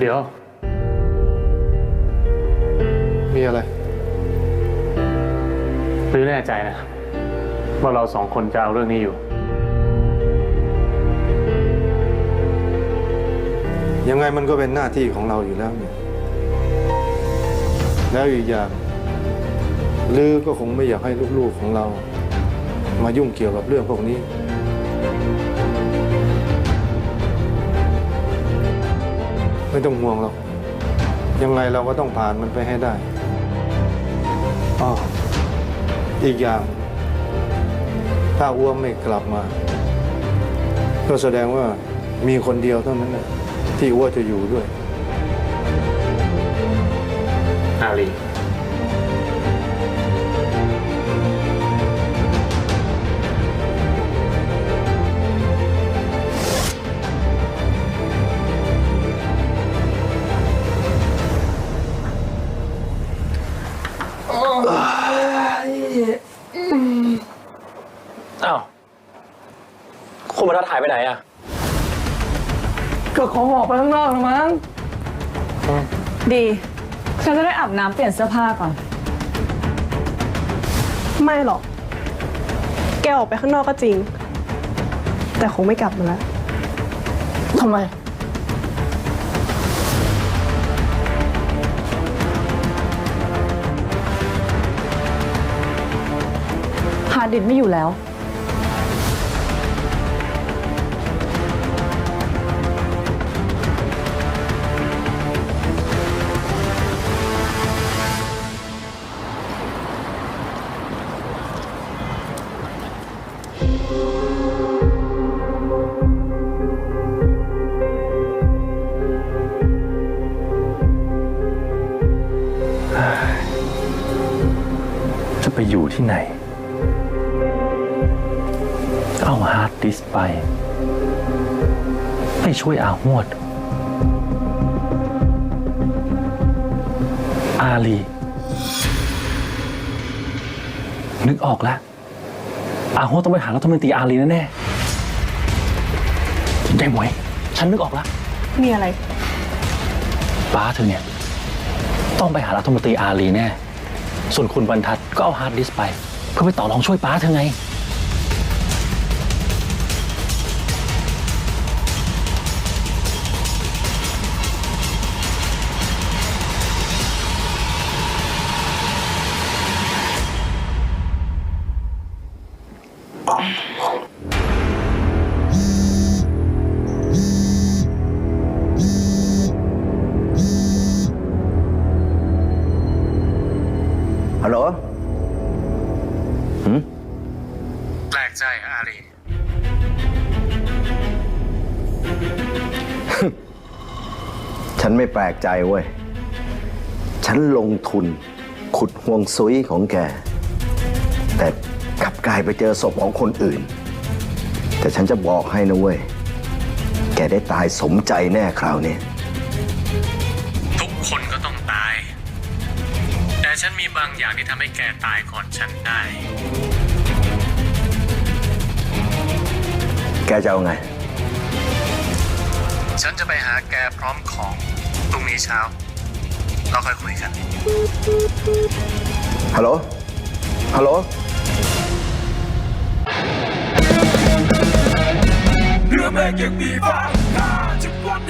เดี๋ยว มีอะไร หรือแน่ใจนะ ว่าเราสองคนจะเอาเรื่องนี้อยู่ ยังไงมันก็เป็นหน้าที่ของเราอยู่แล้วเนี่ย แล้วอีกอย่างลือก็คงไม่อยากให้ลูกๆของเรา มายุ่งเกี่ยวกับเรื่องพวกนี้ ไม่ต้องห่วงหรอก ยังไงเราก็ต้องผ่านมันไปให้ได้อ้ออีกอย่าง ถ้าอ้วมไม่กลับมา ก็แสดงว่ามีคนเดียวเท่านั้นนะที่อ้วจะอยู่ด้วยอาลี อ้าวคุณบรรทัดหายไปไหนอะก็ขอออกไปข้างนอกนะมั้ง ดี ฉันจะได้อาบน้ำเปลี่ยนเสื้อผ้าก่อน ไม่หรอก แกออกไปข้างนอกก็จริง แต่คงไม่กลับมาแล้ว ทำไมฮาร์ดดิสก์ไม่อยู่แล้ว จะไปอยู่ที่ไหน เอาฮาร์ดดิสก์ไป ไม่ช่วยอาหวด อาลี นึกออกแล้ว อาหวดต้องไปหารัฐมนตรีอาลีแน่ๆใจหมวย ฉันนึกออกแล้ว มีอะไร ป้าเธอเนี่ย ต้องไปหารัฐมนตรีอาลีแน่ ส่วนคุณบรรทัดก็เอาฮาร์ดดิสก์ไป เพื่อไปต่อรองช่วยป้าเธอไง ฮัลโหลแปลกใจอาลีฉันไม่แปลกใจเว้ย ฉันลงทุนขุดห่วงซุยของแก แต่กลับกลายไปเจอศพของคนอื่น แต่ฉันจะบอกให้นะเว้ย แกได้ตายสมใจแน่คราวนี้ ฉันมีบางอย่างที่ทำให้แกตายก่อนฉันได้ แกจะเอาไง ฉันจะไปหาแกพร้อมของพรุ่งนี้เช้า เราค่อยคุยกัน ฮัลโหล ฮัลโหล เรือแม่งยังมีฟ้าข้าจะวันให้เหนือ